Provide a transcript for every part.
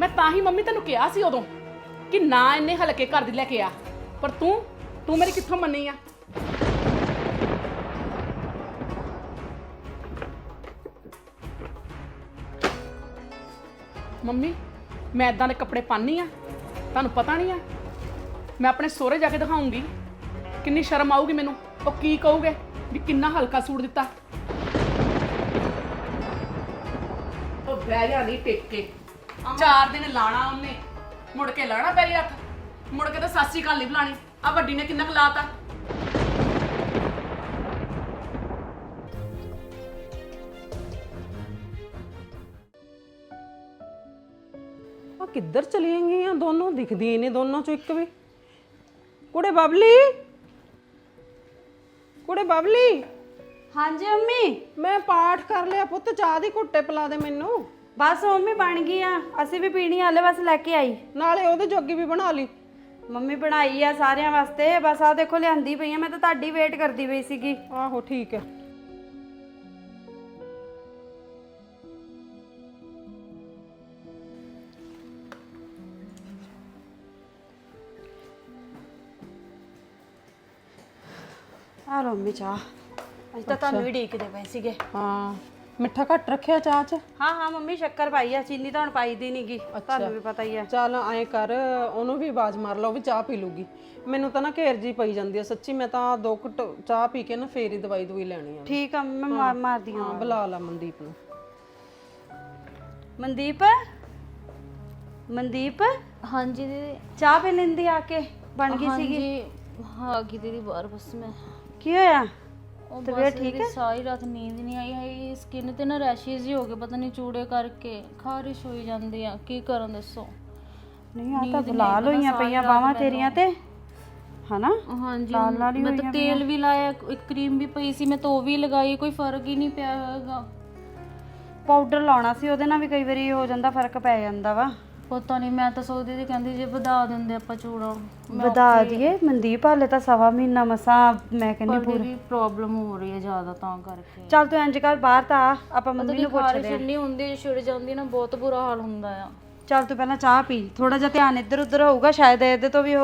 ਮੈਂ ਤਾਂ ਹੀ ਮੰਮੀ ਤੈਨੂੰ ਕਿਹਾ ਸੀ ਉਦੋਂ ਕਿ ਨਾ ਇੰਨੇ ਹਲਕੇ ਘਰ ਦੀ ਲੈ ਕੇ ਆ। ਪਰ ਤੂੰ ਤੂੰ ਮੇਰੀ ਕਿੱਥੋਂ ਮੰਨੀ ਆ? ਮੰਮੀ, ਮੈਂ ਇਦਾਂ ਦੇ ਕੱਪੜੇ ਪਾਨੀ ਆ, ਤੁਹਾਨੂੰ ਪਤਾ ਨਹੀਂ ਆ। ਮੈਂ ਆਪਣੇ ਸਹੁਰੇ ਜਾ ਕੇ ਦਿਖਾਉਂਗੀ। ਕਿੰਨੀ ਸ਼ਰਮ ਆਊਗੀ ਮੈਨੂੰ। ਉਹ ਕੀ ਕਹੂਗੇ ਵੀ ਕਿੰਨਾ ਹਲਕਾ ਸੂਟ ਦਿੱਤਾ? ਉਹ ਬਹਿ ਜਾ ਨਹੀਂ ਟਿਕ ਕੇ ਚਾਰ ਦਿਨ ਲਾਣਾ ਉਹਨੇ ਮੁੜ ਕੇ ਲਾਣਾ ਪੈਰੀ ਹੱਥ ਮੁੜ ਕੇ ਤਾਂ ਸਾਸੀ ਕਾਲ ਨਹੀਂ ਬੁਲਾਣੀ। ਆ ਵੱਡੀ ਨੇ ਕਿੰਨਾ ਕੁ ਲਾਤਾ ਆ ਕਿੱਧਰ ਚਲੀਆਂ ਗਈਆਂ? ਦੋਨੋਂ ਦਿਖਦੀਆਂ ਨੇ ਦੋਨੋਂ ਚੋਂ ਇੱਕ ਵੀ। ਕੁੜੇ ਬਬਲੀ? ਕੁੜੇ ਬਬਲੀ? ਹਾਂਜੀ ਮੰਮੀ ਮੈਂ ਪਾਠ ਕਰ ਲਿਆ ਪੁੱਤ ਚਾਹ ਦੀ ਘੁੱਟੇ ਪਿਲਾ ਦੇ ਮੈਨੂੰ। ਬਸ ਮੰਮੀ ਬਣ ਗਈ ਆ। ਅਸੀਂ ਵੀ ਪੀਣੀ ਹਾਲੇ ਬਸ ਲੈ ਕੇ ਆਈ। ਨਾਲੇ ਉਹਦੇ ਜੋਗੀ ਵੀ ਬਣਾ ਲਈ। ਮੰਮੀ ਬਣਾਈ ਆ ਸਾਰਿਆਂ ਵਾਸਤੇ ਬਸ ਆ ਦੇਖੋ ਲਿਆਂਦੀ ਪਈ ਆ ਮੈਂ ਤਾਂ ਤੁਹਾਡੀ ਵੇਟ ਕਰਦੀ ਪਈ ਸੀਗੀ। ਆਹੋ ਠੀਕ ਹੈ ਆ ਲਓ ਮੰਮੀ ਚਾਹ। ਅੱਜ ਤਾਂ ਤੁਹਾਨੂੰ ਵੀ ਢੀਕਦੇ ਪਏ ਸੀਗੇ। ਹਾਂ। ਮਿੱਠਾ ਘੱਟ ਰੱਖਿਆ ਚਾਹ ਚ? ਹਾਂ ਹਾਂ ਮੰਮੀ ਸ਼ੱਕਰ ਪਾਈ ਆ ਚੀਨੀ ਤਾਂ ਹੁਣ ਪਾਈ ਦੀ ਨਹੀਂਗੀ ਤੁਹਾਨੂੰ ਵੀ ਪਤਾ ਹੀ ਆ। ਚੱਲ ਐਂ ਕਰ ਉਹਨੂੰ ਵੀ ਆਵਾਜ਼ ਮਾਰ ਲਾ ਉਹ ਵੀ ਚਾਹ ਪੀ ਲੂਗੀ। ਮੈਨੂੰ ਤਾਂ ਨਾ ਘੇਰ ਜੀ ਪਈ ਜਾਂਦੀ ਆ ਸੱਚੀ ਮੈਂ ਤਾਂ ਦੋ ਘੁੱਟ ਚਾਹ ਪੀ ਕੇ ਨਾ ਫੇਰ ਹੀ ਦਵਾਈ ਦਵਾਈ ਲੈਣੀ ਆ। ਠੀਕ ਆ ਮੈਂ ਮਾਰ ਮਾਰਦੀ ਆ ਹਾਂ ਬੁਲਾ ਲਾ ਮਨਦੀਪ ਨੂੰ। ਮਨਦੀਪ? ਮਨਦੀਪ? ਹਾਂਜੀ ਦੀਦੀ। ਚਾਹ ਪੀ ਲੈਂਦੀ ਆ ਕੇ ਬਣ ਗਈ ਸੀਗੀ? ਹਾਂਜੀ ਹਾਂ ਗਈ ਦੀਦੀ ਬਾਹਰ ਬਸ ਮੈਂ। ਕੀ ਹੋਇਆ? ਉਹ ਤਬੀਅਤ ਠੀਕ ਹੈ? ਸਾਰੀ ਰਾਤ ਨੀਂਦ ਨਹੀਂ ਆਈ ਹੈ ਸਕਿਨ ਤੇ ਨਾ ਰੈਸ਼ਿਸ ਹੀ ਹੋ ਗਏ ਪਤਾ ਨਹੀਂ ਚੂੜੇ ਕਰਕੇ ਖਾਰਿਸ਼ ਹੋਈ ਜਾਂਦੀ ਆ ਕੀ ਕਰਾਂ ਦੱਸੋ? ਨਹੀਂ ਆ ਤਾਂ ਬੁਲਾਲ ਹੋਈਆਂ ਪਈਆਂ ਬਾਹਾਂ ਤੇਰੀਆਂ ਤੇ। ਹਨਾ? ਹਾਂਜੀ ਮੈਂ ਤਾਂ ਤੇਲ ਵੀ ਲਾਇਆ ਇੱਕ ਕਰੀਮ ਵੀ ਪਈ ਸੀ ਮੈਂ ਤਾਂ ਉਹ ਵੀ ਲਗਾਈ ਕੋਈ ਫ਼ਰਕ ਹੀ ਨਹੀਂ ਪਿਆ ਹੈਗਾ। ਪਾਊਡਰ ਲਾਉਣਾ ਸੀ ਉਹਦੇ ਨਾਲ ਵੀ ਕਈ ਵਾਰੀ ਹੋ ਜਾਂਦਾ ਫ਼ਰਕ ਪੈ ਜਾਂਦਾ ਵਾ। ਪਤਾ ਨਹੀਂ ਮੈਂ ਤਾਂ ਸੋਚਦੀ ਸੀ ਕਹਿੰਦੀ ਜੇ ਵਧਾ ਦਿੰਦੇ ਆਪਾਂ ਚੂੜਾ ਵਧਾ ਦਈਏ। ਮਨਦੀਪ ਹਾਲੇ ਤਾਂ ਸਵਾ ਮਹੀਨਾ ਮਸਾਂ ਮੈਂ ਕਹਿੰਦੀ ਪਰ ਪ੍ਰੋਬਲਮ ਹੋ ਰਹੀ ਹੈ ਜ਼ਿਆਦਾ ਤਾਂ ਕਰਕੇ। ਚੱਲ ਤੂੰ ਇੰਜ ਕਰ ਬਾਹਰ ਤਾਂ ਆ ਆਪਾਂ ਮੰਮੀ ਨੂੰ ਪੁੱਛਦੇ ਆ ਇੰਨੀ ਹੁੰਦੀ ਛਿੜ ਜਾਂਦੀ ਨਾ ਬਹੁਤ ਬੁਰਾ ਹਾਲ ਹੁੰਦਾ ਆ। ਚੱਲ ਤੂੰ ਪਹਿਲਾਂ ਚਾਹ ਪੀ ਥੋੜਾ ਜਿਹਾ ਧਿਆਨ ਇੱਧਰ ਉੱਧਰ ਹੋਊਗਾ ਸ਼ਾਇਦ ਇਹਦੇ ਤੋਂ ਵੀ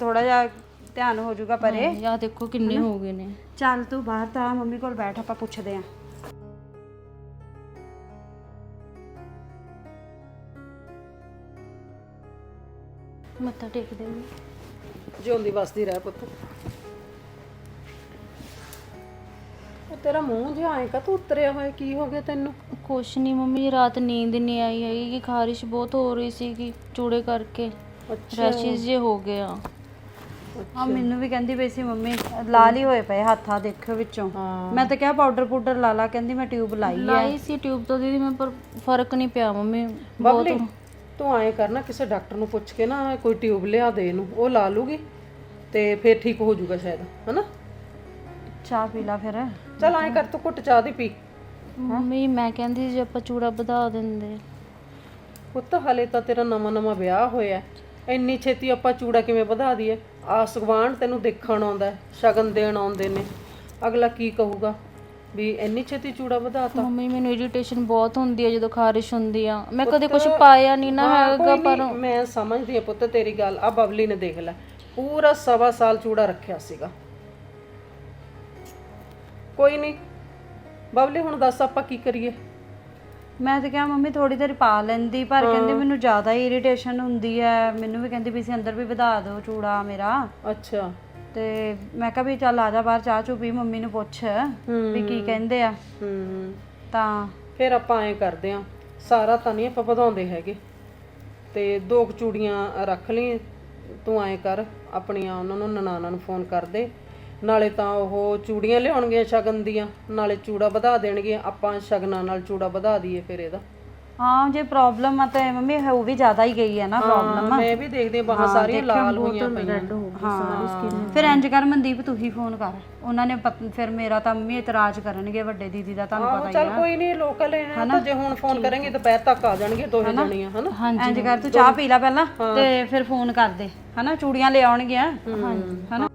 ਥੋੜਾ ਜਿਹਾ ਧਿਆਨ ਹੋ ਜਾਊਗਾ ਪਰੇ। ਯਾ ਦੇਖੋ ਕਿੰਨੇ ਹੋ ਗਏ ਨੇ। ਚੱਲ ਤੂੰ ਬਾਹਰ ਤਾਂ ਆ ਮੰਮੀ ਕੋਲ ਬੈਠ ਆਪਾਂ ਪੁੱਛਦੇ ਆ ਮੱਥਾ ਟੇਕਦੇ ਵੀ ਜਿਉਂਦੀ ਵਸਦੀ ਰਹਿ ਪੁੱਤ। ਉਹ ਤੇਰਾ ਮੂੰਹ ਜਿਹਾ ਐਂ ਕਾ ਤੂੰ ਉਤਰਿਆ ਹੋਇਆ ਕੀ ਹੋ ਗਿਆ ਤੈਨੂੰ? ਕੁਛ ਨਹੀਂ ਮੰਮੀ ਰਾਤ ਨੀਂਦ ਨਹੀਂ ਆਈ ਹੈਗੀ ਕਿ ਖਾਰਿਸ਼ ਬਹੁਤ ਹੋ ਰਹੀ ਸੀ ਕਿ ਚੂੜੇ ਕਰਕੇ। ਰੈਸ਼ਿਸ ਜੇ ਹੋ ਗਏ ਆ। ਆ ਮੈਨੂੰ ਵੀ ਕਹਿੰਦੀ ਪਈ ਸੀ ਮੰਮੀ ਲਾਲ ਹੀ ਹੋਏ ਪਏ ਹੱਥਾਂ ਦੇਖਿਓ ਵਿੱਚੋਂ। ਮੈਂ ਤਾਂ ਕਿਹਾ ਪਾਊਡਰ ਪਾਊਡਰ ਲਾ ਲਾ ਕਹਿੰਦੀ ਮੈਂ ਟਿਊਬ ਲਾਈ ਆ ਲਾਈ ਸੀ ਟਿਊਬ ਤੋਂ ਦੀਦੀ ਮੈਂ ਪਰ ਫ਼ਰਕ ਨਹੀਂ ਪਿਆ ਮੰਮੀ ਬਬਲੀ ਤੂੰ ਐਂ ਕਰ ਨਾ ਕਿਸੇ ਡਾਕਟਰ ਨੂੰ ਪੁੱਛ ਕੇ ਨਾ ਕੋਈ ਟਿਊਬ ਲਿਆ ਦੇ ਇਹਨੂੰ ਉਹ ਲਾ ਲੂਗੀ ਤੇ ਫਿਰ ਠੀਕ ਹੋ ਜਾਊਗਾ ਸ਼ਾਇਦ ਹਨਾ? ਚਾਹ ਪੀ ਲਾ ਫਿਰ। ਚੱਲ ਐਂ ਕਰ ਤੂੰ ਘੁੱਟ ਚਾਹ ਦੀ ਪੀ। ਮੰਮੀ ਮੈਂ ਕਹਿੰਦੀ ਜੇ ਆਪਾਂ ਚੂੜਾ ਵਧਾ ਦਿੰਦੇ। ਪੁੱਤ ਹਲੇ ਤਾਂ ਤੇਰਾ ਨਵਾਂ ਨਵਾਂ ਵਿਆਹ ਹੋਇਆ। ਹੈ। ਇੰਨੀ ਛੇਤੀ ਆਪਾਂ ਚੂੜਾ ਕਿਵੇਂ ਵਧਾ ਦਈਏ? ਆ ਸਗਵਾਨ ਤੈਨੂੰ ਦੇਖਣ ਆਉਂਦਾ ਹੈ, ਸ਼ਗਨ ਦੇਣ ਆਉਂਦੇ ਨੇ। ਅਗਲਾ ਕੀ ਕਹੂਗਾ? ਵੀ ਇੰਨੀ ਛੇਤੀ ਚੂੜਾ ਵਧਾਤਾ? ਮੰਮੀ ਮੈਨੂੰ ਇਰੀਟੇਸ਼ਨ ਬਹੁਤ ਹੁੰਦੀ ਹੈ ਜਦੋਂ ਖਾਰਿਸ਼ ਹੁੰਦੀ ਆ। ਮੈਂ ਕਦੇ ਕੁਝ ਪਾਇਆ ਨਹੀਂ ਨਾ ਹਾਂ, ਹੈਗਾ ਕੋਈ ਪਰ ਨਹੀਂ, ਮੈਂ ਸਮਝਦੀ ਹਾਂ ਪੁੱਤ ਤੇਰੀ ਗੱਲ। ਆ ਬਬਲੀ ਨੇ ਦੇਖ ਲੈ ਪੂਰਾ ਸਵਾ ਸਾਲ ਚੂੜਾ ਰੱਖਿਆ ਸੀਗਾ। ਕੋਈ ਨਹੀਂ ਬਬਲੀ ਹੁਣ ਦੱਸ ਆਪਾਂ ਕੀ ਕਰੀਏ? ਮੈਂ ਤਾਂ ਕਿਹਾ ਮੰਮੀ ਥੋੜੀ ਦੇਰ ਪਾ ਲੈਂਦੀ ਪਰ ਕਹਿੰਦੀ ਮੈਨੂੰ ਜ਼ਿਆਦਾ ਹੀ ਇਰੀਟੇਸ਼ਨ ਹੁੰਦੀ ਹੈ। ਮੈਨੂੰ ਵੀ ਕਹਿੰਦੀ ਵੀ ਸੀ ਅੰਦਰ ਵੀ ਵਧਾ ਦਿਓ ਚੂੜਾ ਮੇਰਾ। ਅੱਛਾ। ਤੇ ਮੈਂ ਕਿਹਾ ਵੀ ਚੱਲ ਆ ਜਾ ਬਾਹਰ ਚਾਹ ਚੂ ਪੀ ਮੰਮੀ ਨੂੰ ਪੁੱਛ ਵੀ ਕੀ ਕਹਿੰਦੇ ਆ। ਹੂੰ। ਤਾਂ ਫਿਰ ਆਪਾਂ ਐਂ ਕਰਦੇ ਆਂ ਸਾਰਾ ਤਾਂ ਨਹੀਂ ਆਪਾਂ ਵਧਾਉਂਦੇ ਹੈਗੇ। ਤੇ ਦੋ ਕੁ ਚੂੜੀਆਂ ਰੱਖ ਲਈ ਤੂੰ ਐਂ ਕਰ ਆਪਣੀਆਂ ਉਹਨਾਂ ਨੂੰ ਨਨਾਣਾ ਨੂੰ ਫੋਨ ਕਰ ਦੇ। ਨਾਲੇ ਤਾਂ ਉਹ ਚੂੜੀਆਂ ਲਿਆਉਣਗੀਆਂ ਸ਼ਗਨ ਦੀਆਂ ਨਾਲੇ ਚੂੜਾ ਵਧਾ ਦੇਣਗੇ ਆਪਾਂ ਸ਼ਗਨਾਂ ਨਾਲ ਚੂੜਾ ਵਧਾ ਦਈਏ ਫਿਰ ਇਹਦਾ। ਹਾਂ ਜੇ ਪ੍ਰੋਬਲਮ ਆ ਤਾਂ ਮੰਮੀ ਉਹ ਵੀ ਜ਼ਿਆਦਾ ਹੀ ਗਈ ਹੈ ਨਾ ਪ੍ਰੋਬਲਮ ਮੈਂ ਵੀ ਦੇਖਦੀ ਹਾਂ ਬਾਹਾਂ ਸਾਰੀਆਂ ਲਾਲ ਹੋਈਆਂ ਪਈਆਂ। ਹਾਂ ਫਿਰ ਇੰਜ ਕਰ ਮਨਦੀਪ ਤੂੰ ਹੀ ਫੋਨ ਕਰ। ਉਹਨਾਂ ਨੇ ਪਤ- ਫਿਰ ਮੇਰਾ ਤਾਂ ਮੰਮੀ ਇਤਰਾਜ਼ ਕਰਨਗੇ ਵੱਡੇ ਦੀਦੀ ਦਾ ਤੁਹਾਨੂੰ ਪਤਾ ਹੀ ਚੱਲ ਕੋਈ ਨਹੀਂ ਲੋਕਲ ਹੈ ਤਾਂ ਜੇ ਹੁਣ ਫੋਨ ਕਰਾਂਗੇ ਦੁਪਹਿਰ ਤੱਕ ਆ ਜਾਣਗੇ ਦੋਹੇ ਜਣੀਆਂ ਹਨਾ? ਇੰਜ ਕਰ ਤੂੰ ਚਾਹ ਪੀ ਲੈ ਪਹਿਲਾਂ ਤੇ ਫਿਰ ਫੋਨ ਕਰ ਦੇ ਹਨਾ? ਚੂੜੀਆਂ ਲੈ ਆਉਣਗੀਆਂ। ਹਨਾ?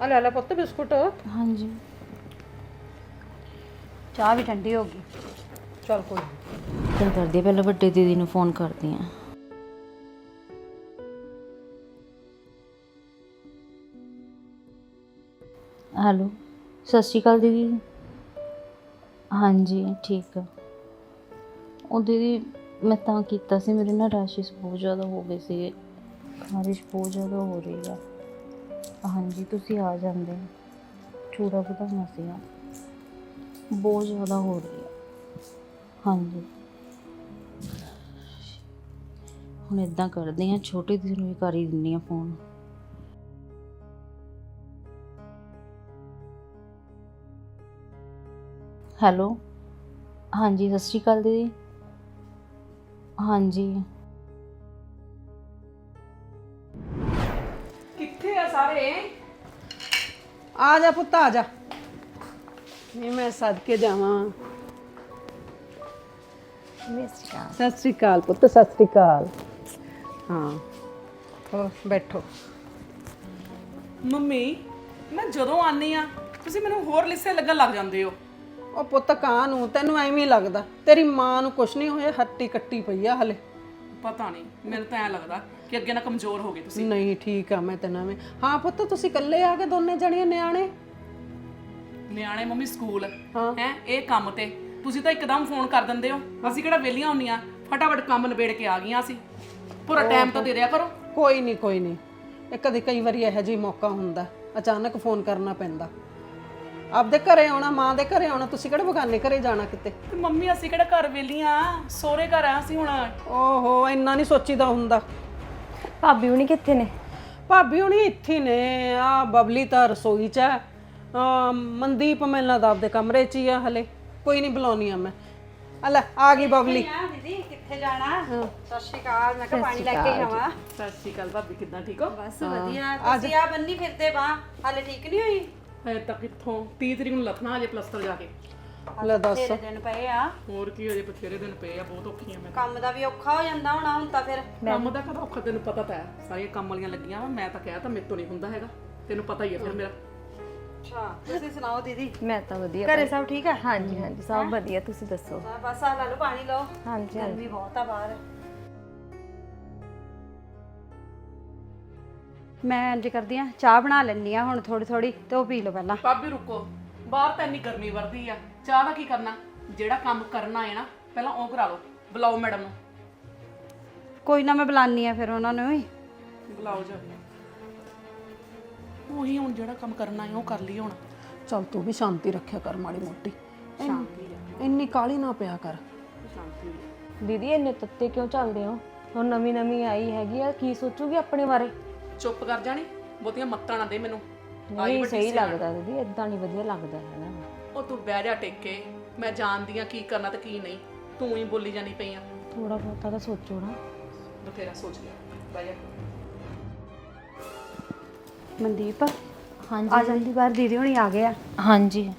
ਆ ਲੈ ਲੈ ਪੁੱਤ ਬਿਸਕੁਟ। ਹਾਂਜੀ। ਚਾਹ ਵੀ ਠੰਡੀ ਹੋ ਗਈ। ਚੱਲ ਕੋਈ ਨੀ। ਤਾਂ ਕਰਦੀ ਪਹਿਲਾਂ ਵੱਡੇ ਦੀਦੀ ਨੂੰ ਫੋਨ ਕਰਦੀ ਆ। ਹੈਲੋ ਸਤਿ ਸ਼੍ਰੀ ਅਕਾਲ ਦੀਦੀ। ਹਾਂਜੀ ਠੀਕ ਆ। ਉਹ ਦੀਦੀ ਮੈਂ ਤਾਂ ਕੀਤਾ ਸੀ ਮੇਰੇ ਨਾਲ ਰੈਸ਼ਿਸ ਬਹੁਤ ਜ਼ਿਆਦਾ ਹੋ ਗਏ ਸੀ ਖਾਰਿਸ਼ ਬਹੁਤ ਜ਼ਿਆਦਾ ਹੋ ਰਹੀ ਆ। ਹਾਂਜੀ, ਤੁਸੀਂ ਆ ਜਾਂਦੇ। ਚੂੜਾ ਵਧਾਉਣਾ ਸੀਗਾ। ਬਹੁਤ ਜ਼ਿਆਦਾ ਹੋ ਰਹੀ ਹੈ। ਹਾਂਜੀ। ਹੁਣ ਇਦਾਂ ਕਰਦੇ ਆ ਛੋਟੇ ਦੀਦੀ ਨੂੰ ਵੀ ਕਰ ਹੀ ਦਿੰਨੀ ਆ ਫੋਨ ਹੈਲੋ ਹਾਂਜੀ, ਸਤਿ ਸ਼੍ਰੀ ਅਕਾਲ ਦੀਦੀ। ਹਾਂਜੀ। ਆ ਜਾ ਪੁੱਤ ਆ ਜਾ। ਨਹੀਂ ਮੈਂ ਸਦਕੇ ਜਾਵਾਂ। ਸਤਿ ਸ੍ਰੀ ਅਕਾਲ। ਪੁੱਤ ਸਤਿ ਸ੍ਰੀ ਅਕਾਲ। ਹਾਂ ਹੋ ਬੈਠੋ। ਮੰਮੀ ਮੈਂ ਜਦੋਂ ਆਨੀ ਆ ਤੁਸੀਂ ਮੈਨੂੰ ਹੋਰ ਲਿੱਸੇ ਲੱਗਣ ਲੱਗ ਜਾਂਦੇ ਹੋ। ਉਹ ਪੁੱਤ ਕਾਂ ਨੂੰ ਤੈਨੂੰ ਐਵੇਂ ਹੀ ਲੱਗਦਾ। ਤੇਰੀ ਮਾਂ ਨੂੰ ਕੁਛ ਨਹੀਂ ਹੋਇਆ ਹੱਟੀ ਕੱਟੀ ਪਈ ਆ ਹਲੇ। ਪਤਾ ਨਹੀਂ ਮੈਨੂੰ ਤਾਂ ਐ ਲੱਗਦਾ ਕਿ ਅੱਗੇ ਨਾ ਕਮਜ਼ੋਰ ਹੋ ਗਏ ਤੁਸੀਂ। ਨਹੀਂ ਠੀਕ ਆ ਮੈਂ ਤੈਨੂੰ ਐਵੇਂ ਹਾਂ ਪੁੱਤ ਤੁਸੀਂ ਇਕੱਲੇ ਆ ਕੇ ਦੋਨੇ ਜਣੀਆਂ ਨਿਆਣੇ? ਨਿਆਣੇ ਮੰਮੀ ਸਕੂਲ। ਹੈ। ਇਹ ਕੰਮ ਤੇ। ਤੁਸੀਂ ਤਾਂ ਇੱਕਦਮ ਫੋਨ ਕਰ ਦਿੰਦੇ ਹੋ। ਅਸੀਂ ਕਿਹੜਾ ਵਿਹਲੀਆਂ ਹੁੰਨੀਆਂ। ਫਟਾਫਟ ਕੰਮ ਨਿਬੇੜ ਕੇ ਆ ਗਈਆਂ ਅਸੀਂ। ਪੂਰਾ ਟਾਈਮ ਤਾਂ ਦੇ ਦਿਆ ਕਰੋ। ਕੋਈ ਨਹੀਂ ਕੋਈ ਨਹੀਂ। ਇਹ ਕਦੇ ਕਈ ਵਾਰੀ ਇਹੋ ਜਿਹੀ ਮੌਕਾ ਹੁੰਦਾ। ਅਚਾਨਕ ਫੋਨ ਕਰਨਾ ਪੈਂਦਾ। ਆਪਦੇ ਘਰੇ ਆਉਣਾ ਮਾਂ ਦੇ ਘਰੇ ਆਉਣਾ ਤੁਸੀਂ ਕਿਹੜੇ ਬਗਾਨੇ ਘਰੇ ਜਾਣਾ ਕਿਤੇ? ਤੇ ਮੰਮੀ ਅਸੀਂ ਕਿਹੜਾ ਘਰ ਵਿਹਲੀਆਂ। ਸੋਹਰੇ ਘਰ ਆ ਅਸੀਂ ਹੁਣ। ਓਹੋ ਇੰਨਾ ਨਹੀਂ ਸੋਚੀਦਾ ਹੁੰਦਾ। ਭਾਬੀ ਹੁਣੀ ਕਿੱਥੇ ਨੇ? ਭਾਬੀ ਹੁਣੀ ਇੱਥੇ ਨੇ ਆ ਬਬਲੀ ਤਾਂ ਰਸੋਈ 'ਚ ਹੈ। ਆ ਮਨਦੀਪ ਮੈਨੂੰ ਲੱਗਦਾ ਆਪਦੇ ਕਮਰੇ 'ਚ ਹੀ ਆ ਹਲੇ ਕੋਈ ਨਹੀਂ ਬੁਲਾਉਣੀ ਆ ਮੈਂ। ਆ ਲੈ ਆ ਗਈ ਬਬਲੀ। ਦੀਦੀ? ਕਿੱਥੇ ਜਾਣਾ? ਸਤਿ ਸ਼੍ਰੀ ਅਕਾਲ ਮੈਂ ਕਿਹਾ ਪਾਣੀ ਲੈ ਕੇ ਆਵਾਂ। ਸਤਿ ਸ਼੍ਰੀ ਅਕਾਲ ਭਾਬੀ ਕਿੱਦਾਂ ਠੀਕ ਹੋ? ਬਸ ਵਧੀਆ। ਤੁਸੀਂ ਆ ਬੰਨੀ ਫਿਰਦੇ ਬਾ ਹਾਲੇ ਠੀਕ ਨਹੀਂ ਹੋਈ? ਹਜੇ ਤੱਕ ਕਿੱਥੋਂ? 30 ਤਰੀਕ ਨੂੰ ਲੱਥਣਾ ਅਜੇ ਪਲਸਤਰ ਜਾ ਕੇ। ਲੈ ਦੱਸ। ਤੇਰੇ ਦਿਨ ਪਏ ਆ। ਹੋਰ ਕੀ ਅਜੇ ਬਥੇਰੇ ਦਿਨ ਪਏ ਆ ਬਹੁਤ ਔਖੀਆਂ ਮੈਂ ਕੰਮ ਦਾ ਵੀ ਔਖਾ ਹੋ ਜਾਂਦਾ ਹੋਣਾ ਹੁਣ ਤਾਂ ਫਿਰ। ਕੰਮ ਦਾ ਕਦਾ ਔਖਾ ਤੈਨੂੰ ਪਤਾ ਤਾਂ ਹੈ। ਸਾਰੀਆਂ ਕੰਮ ਵਾਲੀਆਂ ਲੱਗੀਆਂ ਵਾਂ, ਮੈਂ ਤਾਂ ਕਹਿ ਤਾਂ ਮੇਰੇ ਤੋਂ ਨਹੀਂ ਹੁੰਦਾ ਹੈਗਾ। ਤੈਨੂੰ ਪਤਾ ਹੀ ਹੈ ਫਿਰ ਮੇਰਾ। ਅੱਛਾ ਤੁਸੀਂ ਸੁਣਾਓ ਦੀਦੀ? ਮੈਂ ਤਾਂ ਵਧੀਆ। ਘਰੇ ਸਭ ਠੀਕ ਹੈ ਹਾਂਜੀ ਹਾਂਜੀ ਸਭ ਵਧੀਆ ਤੁਸੀਂ ਦੱਸੋ? ਹਾਂ, ਬਸ ਆ ਲੈ ਲਓ ਪਾਣੀ ਲਓ। ਹਾਂਜੀ ਗਰਮੀ ਬਹੁਤ ਆ ਬਾਹਰ। ਮੈਂ ਇੰਜ ਕਰਦੀ ਆ ਚਾਹ ਬਣਾ ਲੈਣੀ ਆ ਹੁਣ ਥੋੜੀ ਥੋੜੀ ਤੇ ਉਹ ਪੀ ਲਓ ਪਹਿਲਾਂ। ਭਾਬੀ ਰੁਕੋ। ਬਾਹਰ ਤਾਂ ਇੰਨੀ ਗਰਮੀ ਵਰਦੀ ਆ। ਚਾਹ ਦਾ ਕੀ ਕਰਨਾ? ਜਿਹੜਾ ਕੰਮ ਕਰਨਾ ਹੈ ਨਾ ਪਹਿਲਾਂ ਉਹ ਕਰਾ ਲਓ। ਬੁਲਾਓ ਮੈਡਮ ਨੂੰ। ਕੋਈ ਨਾ ਮੈਂ ਬੁਲਾਨੀ ਆ ਫਿਰ ਉਹਨਾਂ ਨੂੰ ਵੀ। ਬੁਲਾਓ ਜਾ ਕੇ। ਉਹੀ ਹੁਣ ਜਿਹੜਾ ਕੰਮ ਕਰਨਾ ਹੈ ਉਹ ਕਰ ਲਈ ਹੁਣ। ਚੱਲ ਤੂੰ ਵੀ ਸ਼ਾਂਤੀ ਰੱਖਿਆ ਕਰ ਮਾੜੀ ਮੋਟੀ। ਇੰਨੀ ਕਾਲੀ ਨਾ ਪਿਆ ਕਰ। ਦੀਦੀ ਇੰਨੇ ਤੱਤੇ ਕਿਉਂ ਚੱਲਦੇ ਹੋ? ਹੁਣ ਨਵੀਂ ਨਵੀਂ ਆਈ ਹੈਗੀ ਆ ਕੀ ਸੋਚੂਗੀ ਆਪਣੇ ਬਾਰੇ? ਚੁੱਪ ਕਰ ਜਾਣੀ ਬਹੁਤੀਆਂ ਮੱਤਾਂ ਨਾ ਦੇ ਮੈਨੂੰ। ਨਹੀਂ ਸਹੀ ਲੱਗਦਾ ਦੀਦੀ ਇਦਾਂ ਨਹੀਂ ਵਧੀਆ ਲੱਗਦਾ ਹੈ ਉਹ ਤੂੰ ਬਹਿ ਜਾ ਟਿਕ ਕੇ ਮੈਂ ਜਾਣਦੀ ਆ ਕੀ ਕਰਨਾ ਤੇ ਕੀ ਨਹੀਂ। ਤੂੰ ਹੀ ਬੋਲੀ ਜਾਣੀ ਪਈ ਆ। ਥੋੜਾ ਬਹੁਤਾ ਤਾਂ ਸੋਚੋ ਨਾ। ਬਥੇਰਾ ਸੋਚ ਲਿਆ। ਬਹਿ ਜਾ। ਮਨਦੀਪ ਹਾਂਜੀ। ਆ ਜਾਂਦੀ ਬਾਹਰ ਦੀਦੀ ਹੁਣੀ ਆ ਗਏ ਆ। ਹਾਂਜੀ।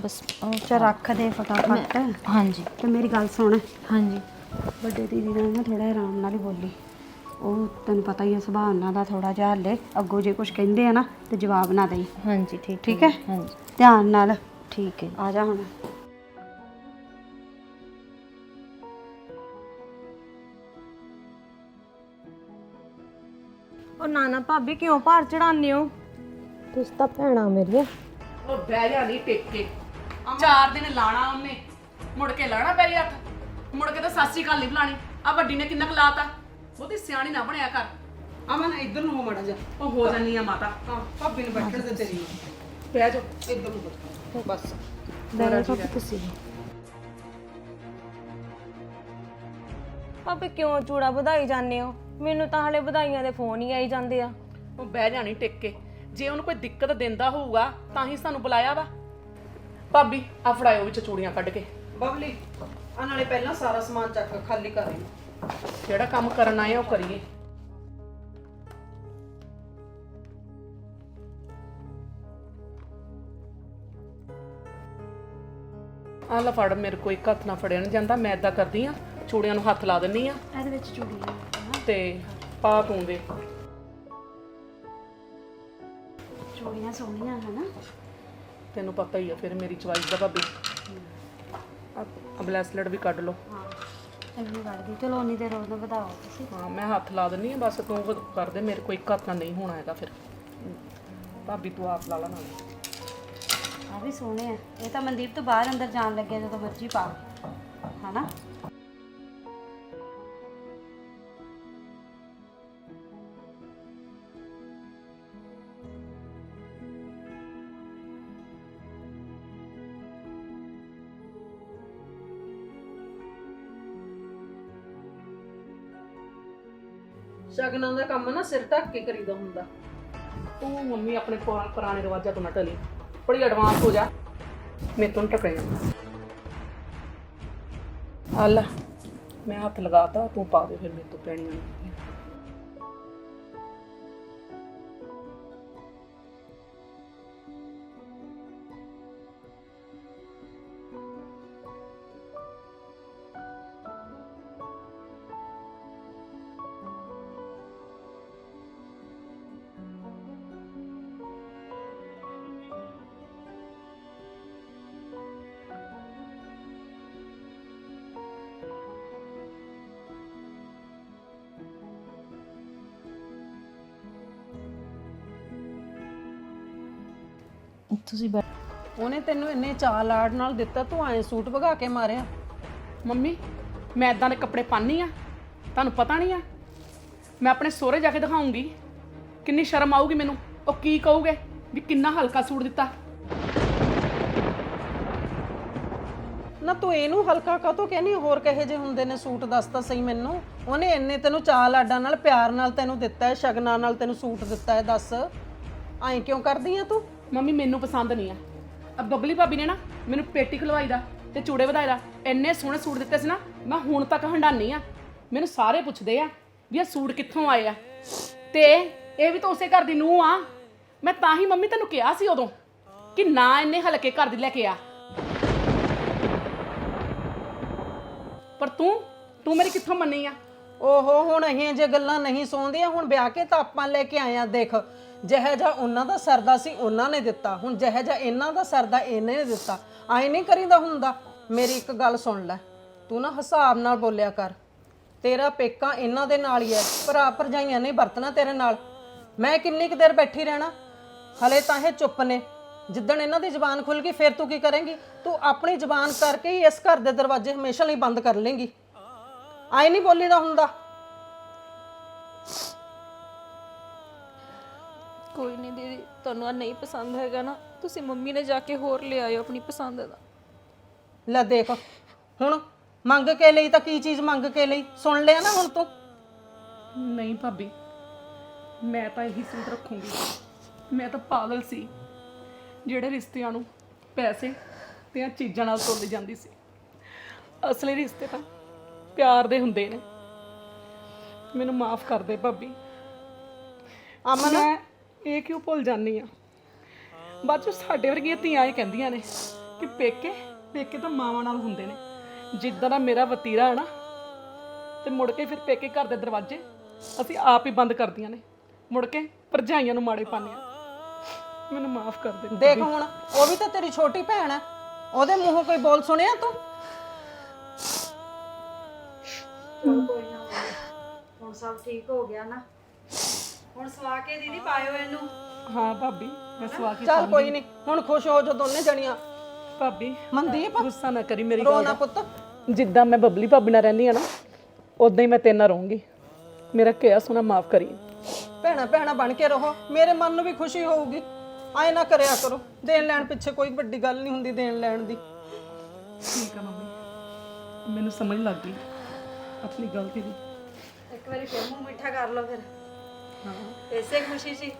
ਬਸ ਉਹ- ਚਾ ਰੱਖ ਦੇ ਫਟਾਫਟ। ਹਾਂਜੀ। ਤੇ ਮੇਰੀ ਗੱਲ ਸੁਣ। ਹਾਂਜੀ। ਵੱਡੇ ਦੀਦੀ ਨਾਲ ਨਾ ਥੋੜਾ ਆਰਾਮ ਨਾਲ ਹੀ ਬੋਲੀ। ਉਹ ਤੈਨੂੰ ਪਤਾ ਹੀ ਆ ਸੁਭਾਅ ਉਹਨਾਂ ਦਾ ਥੋੜਾ ਜਿਹਾ ਹਲੇ। ਅੱਗੋਂ ਜੇ ਕੁਝ ਕਹਿੰਦੇ ਆ ਨਾ ਤੇ ਜਵਾਬ ਨਾ ਦੇਈ। ਹਾਂਜੀ ਠੀਕ ਠੀਕ ਹੈ? ਹਾਂਜੀ। ਧਿਆਨ ਨਾਲ। ਠੀਕ ਹੈ। ਆ ਜਾ ਹੁਣ। ਉਹ ਨਾ ਨਾ ਭਾਬੀ ਕਿਉਂ ਭਾਰ ਚੜਾਉਂਦੇ ਹੋ? ਤੁਸੀਂ ਤਾਂ ਭੈਣਾ ਮੇਰੀਆਂ। ਉਹ ਬਹਿ ਜਾ ਨਹੀਂ ਟਿਕ। ਚਾਰ ਦਿਨ ਲਾਣਾ ਉਹਨੇ। ਮੁੜ ਕੇ ਲਾਣਾ ਪੈਰੀ ਹੱਥ। ਮੁੜ ਕੇ ਤਾਂ ਸਾਸੀ ਕਾਲ ਨਹੀਂ ਬੁਲਾਣੀ। ਆ ਵੱਡੀ ਨੇ ਕਿੰਨਾ ਕੁ ਲਾਤਾ ਬਹੁਤੀ ਸਿਆਣੀ ਨਾ ਬਣਿਆ ਕਰ। ਅਮਨ ਇੱਧਰ ਨੂੰ ਹੋ ਮੜਾ ਜਾ ਉਹ ਹੋ ਜਾਨੀ ਆ ਮਾਤਾ। ਹਾਂ ਭਾਬੀ ਨੂੰ ਬੈਠਣ ਦੇ ਤੇਰੀ। ਬਹਿ ਜਾ ਇੱਧਰ ਨੂੰ ਬੈਠ। ਬਸ। ਬੈਠੋ ਭਾਬੀ ਤੁਸੀਂ ਭਾਬੀ ਕਿਉਂ ਚੂੜਾ ਵਧਾਈ ਜਾਂਦੇ ਹੋ? ਮੈਨੂੰ ਤਾਂ ਹਲੇ ਵਧਾਈਆਂ ਦੇ ਫੋਨ ਹੀ ਆਈ ਜਾਂਦੇ ਆ। ਉਹ ਬਹਿ ਜਾਣੀ ਟਿਕ ਕੇ। ਜੇ ਉਹਨੂੰ ਕੋਈ ਦਿੱਕਤ ਦਿੰਦਾ ਹੋਊਗਾ ਤਾਂ ਹੀ ਸਾਨੂੰ ਬੁਲਾਇਆ ਵਾ। ਭਾਬੀ ਆ ਫੜਾਇਓ ਵਿੱਚ ਚੂੜੀਆਂ ਕੱਢ ਕੇ। ਬਬਲੀ ਆ ਨਾਲੇ ਪਹਿਲਾਂ ਸਾਰਾ ਸਮਾਨ ਚੱਕ ਖਾਲੀ ਕਰ। ਲਈ ਜਿਹੜਾ ਕੰਮ ਕਰਨ ਆਏ ਆ ਉਹ ਕਰੀਏ। ਆ ਲੈ ਫੜ ਮੇਰੇ ਕੋਈ ਹੱਥ ਨਾ ਫੜਿਆ ਨਹੀਂ ਜਾਂਦਾ ਮੈਂ ਇਦਾਂ ਕਰਦੀ ਆ ਚੂੜੀਆਂ ਨੂੰ ਹੱਥ ਲਾ ਦਿੰਨੀ ਆ। ਇਹਦੇ ਵਿੱਚ ਚੂੜੀਆਂ ਤੇ ਪਾ ਤੂੰ ਦੇ। ਚੂੜੀਆਂ ਸੋਹਣੀਆਂ ਹਨਾ? ਤੈਨੂੰ ਪਤਾ ਹੀ ਆ ਫਿਰ ਮੇਰੀ ਚੁਆਇਸ ਦਾ ਭਾਬੀ। ਆ ਬਲੈਸਲੇਟ ਵੀ ਕੱਢ ਲਓ। ਹਾਂ ਚੰਗੀ ਲੱਗਦੀ ਚਲੋ ਉਨੀ ਦੇਰ ਉਹਨੂੰ ਵਧਾਓ ਤੁਸੀਂ। ਹਾਂ ਮੈਂ ਹੱਥ ਲਾ ਦਿੰਨੀ ਆ ਬਸ ਤੂੰ ਕਰ ਦੇ ਮੇਰੇ ਇੱਕ ਹੱਥ ਨਾਲ ਨਹੀਂ ਹੋਣਾ ਹੈਗਾ ਫਿਰ। ਭਾਬੀ ਤੂੰ ਆਪ ਲਾ ਲਾ ਨਾਲ। ਵੀ ਸੋਹਣੇ ਆ। ਇਹ ਤਾਂ ਮਨਦੀਪ ਤੋਂ ਬਾਹਰ ਅੰਦਰ ਜਾਣ ਲੱਗੇ ਜਦੋਂ ਮਰਜ਼ੀ ਪਾ ਹਨਾ? ਸ਼ਗਨਾਂ ਦਾ ਕੰਮ ਨਾ ਸਿਰ ਢੱਕ ਕੇ ਕਰੀਦਾ ਹੁੰਦਾ। ਤੂੰ ਮੰਮੀ ਆਪਣੇ ਪੁਰਾ- ਪੁਰਾਣੇ ਰਿਵਾਜਾਂ ਤੋਂ ਨਾ ਟਲੀ। ਬੜੀ ਐਡਵਾਂਸ ਹੋ ਜਾ। ਮੇਰੇ ਤੋਂ ਟਕਰੇ ਆ ਮੈਂ ਹੱਥ ਲਗਾਤਾ, ਤੂੰ ਪਾ ਦੇ ਫਿਰ ਮੇਰੇ ਤੋਂ ਪੈਣੀਆਂ ਨੇ। ਤੁਸੀਂ ਬੈ- ਉਹਨੇ ਤੈਨੂੰ ਇੰਨੇ ਚਾਅ ਲਾੜ ਨਾਲ ਦਿੱਤਾ ਤੂੰ ਐਂ ਸੂਟ ਭਗਾ ਕੇ ਮਾਰਿਆ। ਮੰਮੀ ਮੈਂ ਇਦਾਂ ਦੇ ਕੱਪੜੇ ਪਾਉਂਦੀ ਆ ਤੁਹਾਨੂੰ ਪਤਾ ਨਹੀਂ ਆ। ਮੈਂ ਆਪਣੇ ਸਹੁਰੇ ਜਾ ਕੇ ਦਿਖਾਉਂਗੀ ਕਿੰਨੀ ਸ਼ਰਮ ਆਊਗੀ ਮੈਨੂੰ। ਉਹ ਕੀ ਕਹੋਗੇ ਵੀ ਕਿੰਨਾ ਹਲਕਾ ਸੂਟ ਦਿੱਤਾ। ਨਾ ਤੂੰ ਇਹਨੂੰ ਹਲਕਾ ਕਾਤੋਂ ਕਹਿੰਦੀ ਹੋਰ ਕਹੇ ਜੇ ਹੁੰਦੇ ਨੇ ਸੂਟ ਦੱਸ ਤਾਂ ਸਹੀ ਮੈਨੂੰ। ਉਹਨੇ ਇੰਨੇ ਤੈਨੂੰ ਚਾਅ ਲਾਡਾਂ ਨਾਲ ਪਿਆਰ ਨਾਲ ਤੈਨੂੰ ਦਿੱਤਾ ਹੈ ਸ਼ਗਨਾਂ ਨਾਲ ਤੈਨੂੰ ਸੂਟ ਦਿੱਤਾ ਹੈ ਦੱਸ। ਐਂ ਕਿਉਂ ਕਰਦੀ ਆ ਤੂੰ? ਮੰਮੀ, ਮੈਨੂੰ ਪਸੰਦ ਨਹੀਂ ਆ। ਅਬ ਬਬਲੀ ਭਾਬੀ ਨੇ ਨਾ ਮੈਨੂੰ ਪੇਟੀ ਖਲਵਾਈ ਦਾ ਤੇ ਚੂੜੇ ਵਧਾਈ ਦਾ ਇੰਨੇ ਸੋਹਣੇ ਸੂਟ ਦਿੱਤੇ ਸੀ ਨਾ, ਮੈਂ ਹੁਣ ਤੱਕ ਹੰਡਾਨੀ ਆ। ਮੈਨੂੰ ਸਾਰੇ ਪੁੱਛਦੇ ਆ ਵੀ ਇਹ ਸੂਟ ਕਿੱਥੋਂ ਆਏ ਆ। ਤੇ ਇਹ ਵੀ ਤਾਂ ਉਸੇ ਘਰ ਦੀ ਨੂੰਹ ਆ। ਮੈਂ ਤਾਂ ਹੀ ਮੰਮੀ ਤੈਨੂੰ ਕਿਹਾ ਸੀ ਉਦੋਂ ਕਿ ਨਾ ਇੰਨੇ ਹਲਕੇ ਘਰ ਦੀ ਲੈ ਕੇ ਆ। ਪਰ ਤੂੰ ਤੂੰ ਮੇਰੀ ਕਿੱਥੋਂ ਮੰਨੀ ਆ? ਓਹੋ, ਹੁਣ ਇਹ ਜੇ ਗੱਲਾਂ ਨਹੀਂ ਸੁਣਦੀਆਂ ਹੁਣ ਵਿਆਹ ਕੇ ਤਾਂ ਆਪਾਂ ਲੈ ਕੇ ਆਏ ਆ ਦੇਖ। ਜਿਹੇ ਜਾ ਉਹਨਾਂ ਦਾ ਸਰਦਾ ਸੀ ਉਹਨਾਂ ਨੇ ਦਿੱਤਾ। ਹੁਣ ਜਿਹੇ ਜਾ ਇਹਨਾਂ ਦਾ ਸਰਦਾ ਇਹਨੇ ਨੇ ਦਿੱਤਾ। ਐ ਨਹੀਂ ਕਰੀਦਾ ਹੁੰਦਾ। ਮੇਰੀ ਇੱਕ ਗੱਲ ਸੁਣ ਲੈ। ਤੂੰ ਨਾ ਹਿਸਾਬ ਨਾਲ ਬੋਲਿਆ ਕਰ। ਤੇਰਾ ਪੇਕਾ ਇਹਨਾਂ ਦੇ ਨਾਲ ਹੀ ਹੈ ਭਰਾ ਭਰਜਾਈਆਂ ਨੇ ਵਰਤਣਾ ਤੇਰੇ ਨਾਲ। ਮੈਂ ਕਿੰਨੀ ਕੁ ਦੇਰ ਬੈਠੀ ਰਹਿਣਾ? ਹਲੇ ਤਾਂ ਇਹ ਚੁੱਪ ਨੇ। ਜਿੱਦਣ ਇਹਨਾਂ ਦੀ ਜ਼ੁਬਾਨ ਖੁੱਲ ਗਈ, ਫਿਰ ਤੂੰ ਕੀ ਕਰੇਂਗੀ? ਤੂੰ ਆਪਣੀ ਜ਼ੁਬਾਨ ਕਰਕੇ ਹੀ ਇਸ ਘਰ ਦੇ ਦਰਵਾਜ਼ੇ ਹਮੇਸ਼ਾ ਲਈ ਬੰਦ ਕਰ ਲੇਂਗੀ। ਆਏ ਨਹੀਂ ਬੋਲੀਦਾ ਹੁੰਦਾ। ਕੋਈ ਨਹੀਂ ਦੀਦੀ ਤੁਹਾਨੂੰ ਆ ਨਹੀਂ ਪਸੰਦ ਹੈਗਾ ਨਾ ਤੁਸੀਂ ਮੰਮੀ ਨੇ ਜਾ ਕੇ ਹੋਰ ਲੈ ਆਇਓ ਆਪਣੀ ਪਸੰਦ ਦਾ। ਲੈ ਦੇਖ ਹੁਣ ਮੰਗ ਕੇ ਲਈ ਤਾਂ ਕੀ ਚੀਜ਼ ਮੰਗ ਕੇ ਲਈ? ਸੁਣ ਲਿਆ ਨਾ ਹੁਣ ਤੂੰ? ਨਹੀਂ ਭਾਬੀ ਮੈਂ ਤਾਂ ਇਹੀ ਸੂਟ ਰੱਖੂੰਗੀ। ਮੈਂ ਤਾਂ ਪਾਗਲ ਸੀ ਜਿਹੜੇ ਰਿਸ਼ਤਿਆਂ ਨੂੰ ਪੈਸੇ ਤੇ ਆ ਚੀਜ਼ਾਂ ਨਾਲ ਤੋਲੀ ਜਾਂਦੀ ਸੀ। ਅਸਲੀ ਰਿਸ਼ਤੇ ਤਾਂ ਪਿਆਰ ਦੇ ਹੁੰਦੇ ਨੇ। ਮੈਨੂੰ ਮਾਫ ਕਰ ਦੇ ਭਾਬੀ। ਅਮਨ? ਮੈਂ ਇਹ ਕਿਉਂ ਭੁੱਲ ਜਾਂਦੀ ਆ? ਬਾਅਦ ਚ ਸਾਡੇ ਵਰਗੀਆਂ ਧੀਆਂ ਇਹ ਕਹਿੰਦੀਆਂ ਨੇ ਕਿ ਪੇਕੇ ਪੇਕੇ ਤਾਂ ਮਾਵਾਂ ਨਾਲ ਹੁੰਦੇ ਨੇ। ਜਿੱਦਾਂ ਦਾ ਮੇਰਾ ਵਤੀਰਾ ਹੈ ਨਾ ਤੇ ਮੁੜ ਕੇ ਫਿਰ ਪੇਕੇ ਘਰ ਦੇ ਦਰਵਾਜ਼ੇ ਅਸੀਂ ਆਪ ਹੀ ਬੰਦ ਕਰਦੀਆਂ ਨੇ। ਮੁੜ ਕੇ ਭਰਜਾਈਆਂ ਨੂੰ ਮਾੜੇ ਪਾਉਂਦੇ ਆ। ਮੈਨੂੰ ਮਾਫ ਕਰ ਦੇ ਦੇਖ ਹੁਣ ਉਹ ਵੀ ਤਾਂ ਤੇਰੀ ਛੋਟੀ ਭੈਣ ਹੈ ਉਹਦੇ ਮੂੰਹੋਂ ਕੋਈ ਬੋਲ ਸੁਣਿਆ ਤੂੰ? ਹੁਣ ਸਭ ਠੀਕ ਹੋ ਗਿਆ ਨਾ। ਹੁਣ ਸਵਾ ਕੇ ਦੀਦੀ ਪਾਇਓ ਇਹਨੂੰ। ਹਾਂ ਭਾਬੀ ਮੈਂ ਸਵਾ ਕੇ ਚੱਲ ਕੋਈ ਨਹੀਂ ਹੁਣ ਖੁਸ਼ ਹੋ ਜੋ ਦੋਨੇ ਜਣੀਆਂ। ਭਾਬੀ ਮਨਦੀਪ ਗੁੱਸਾ ਨਾ ਕਰੀ ਮੇਰੀ ਰੋ ਗੱਲ ਨਾ ਦਾ। ਪੁੱਤ। ਜਿੱਦਾਂ ਮੈਂ ਬਬਲੀ ਭਾਬੀ ਨਾਲ ਰਹਿੰਦੀ ਆ ਨਾ ਉਦਾਂ ਹੀ ਮੈਂ ਤੇਰੇ ਨਾਲ ਰਹੂੰਗੀ। ਮੇਰਾ ਕਿਹਾ ਸੁਣਾ ਮਾਫ ਕਰੀ। ਭੈਣਾ ਭੈਣਾ ਬਣ ਕੇ ਰਹੋ ਮੇਰੇ ਮਨ ਨੂੰ ਵੀ ਖੁਸ਼ੀ ਹੋਊਗੀ। ਆਏ ਨਾ ਕਰਿਆ ਕਰੋ ਦੇਣ ਲੈਣ ਪਿੱਛੇ ਕੋਈ ਵੱਡੀ ਗੱਲ ਨਹੀਂ ਹੁੰਦੀ ਦੇਣ ਲੈਣ ਦੀ। ਠੀਕ ਆ ਮੰਮੀ ਮੈਨੂੰ ਸਮਝ ਲੱਗ ਗਈ। ਆਪਣੀ ਗਲਤੀ ਦੀ। ਇੱਕ ਵਾਰੀ ਫਿਰ ਮੂੰਹ ਮਿੱਠਾ ਕਰ ਲਓ ਫਿਰ। ਇਸੇ ਖੁਸ਼ੀ ਸੀ।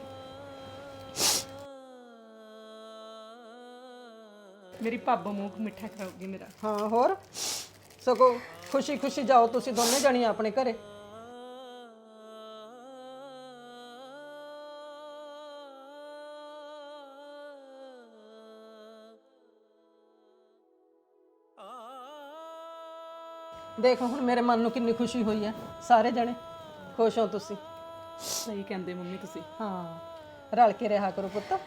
ਮੇਰੀ ਭਾਬਾ ਮੂੰਹ ਮਿੱਠਾ ਕਰਾਉਗੀ ਮੇਰਾ। ਹਾਂ ਹੋਰ? ਸਗੋ ਖੁਸ਼ੀ ਖੁਸ਼ੀ ਜਾਓ ਤੁਸੀਂ ਦੋਨੇ ਜਣੀਆਂ ਆਪਣੇ ਘਰੇ। ਦੇਖੋ ਹੁਣ ਮੇਰੇ ਮਨ ਨੂੰ ਕਿੰਨੀ ਖੁਸ਼ੀ ਹੋਈ ਹੈ ਸਾਰੇ ਜਣੇ। ਖੁਸ਼ ਹੋ ਤੁਸੀਂ। ਸਹੀ ਕਹਿੰਦੇ ਮੰਮੀ ਤੁਸੀਂ। ਹਾਂ ਰਲ ਕੇ ਰਿਹਾ ਕਰੋ ਪੁੱਤ।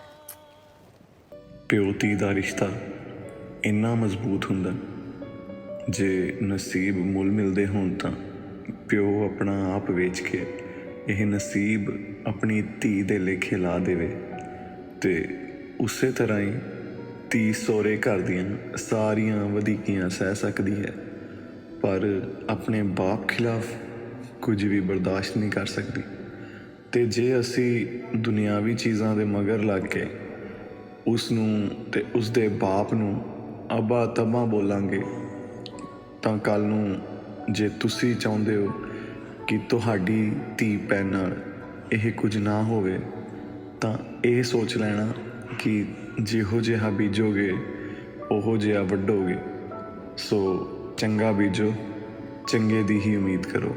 ਪਿਓ ਧੀ ਦਾ ਰਿਸ਼ਤਾ ਇੰਨਾ ਮਜ਼ਬੂਤ ਹੁੰਦਾ। ਜੇ ਨਸੀਬ ਮੁੱਲ ਮਿਲਦੇ ਹੋਣ ਤਾਂ ਪਿਓ ਆਪਣਾ ਆਪ ਵੇਚ ਕੇ ਇਹ ਨਸੀਬ ਆਪਣੀ ਧੀ ਦੇ ਲੇਖੇ ਲਾ ਦੇਵੇ। ਤੇ ਉਸੇ ਤਰ੍ਹਾਂ ਹੀ ਧੀ ਸੋਰੇ ਘਰ ਦੀਆਂ ਸਾਰੀਆਂ ਵਧੀਕੀਆਂ ਸਹਿ ਸਕਦੀ ਹੈ। ਪਰ ਆਪਣੇ ਬਾਪ ਖਿਲਾਫ ਕੁਝ ਵੀ ਬਰਦਾਸ਼ਤ ਨਹੀਂ ਕਰ ਸਕਦੀ। ਤੇ ਜੇ ਅਸੀਂ ਦੁਨਿਆਵੀ ਚੀਜ਼ਾਂ ਦੇ ਮਗਰ ਲੱਗ ਕੇ ਉਸ ਨੂੰ ਤੇ ਉਸ ਦੇ ਬਾਪ ਨੂੰ ਅਬਾ ਤਬਾ ਬੋਲਾਂਗੇ, ਤਾਂ ਕੱਲ ਨੂੰ ਜੇ ਤੁਸੀਂ ਚਾਹੁੰਦੇ ਹੋ ਕਿ ਤੁਹਾਡੀ ਧੀ ਭੈਣ ਨਾਲ ਇਹ ਕੁਝ ਨਾ ਹੋਵੇ, ਤਾਂ ਇਹ ਸੋਚ ਲੈਣਾ ਕਿ ਜਿਹੋ ਜਿਹਾ ਬੀਜੋਗੇ, ਉਹੋ ਜਿਹਾ ਵੱਢੋਗੇ। ਸੋ ਚੰਗਾ ਬੀਜੋ, ਚੰਗੇ ਦੀ ਹੀ ਉਮੀਦ ਕਰੋ।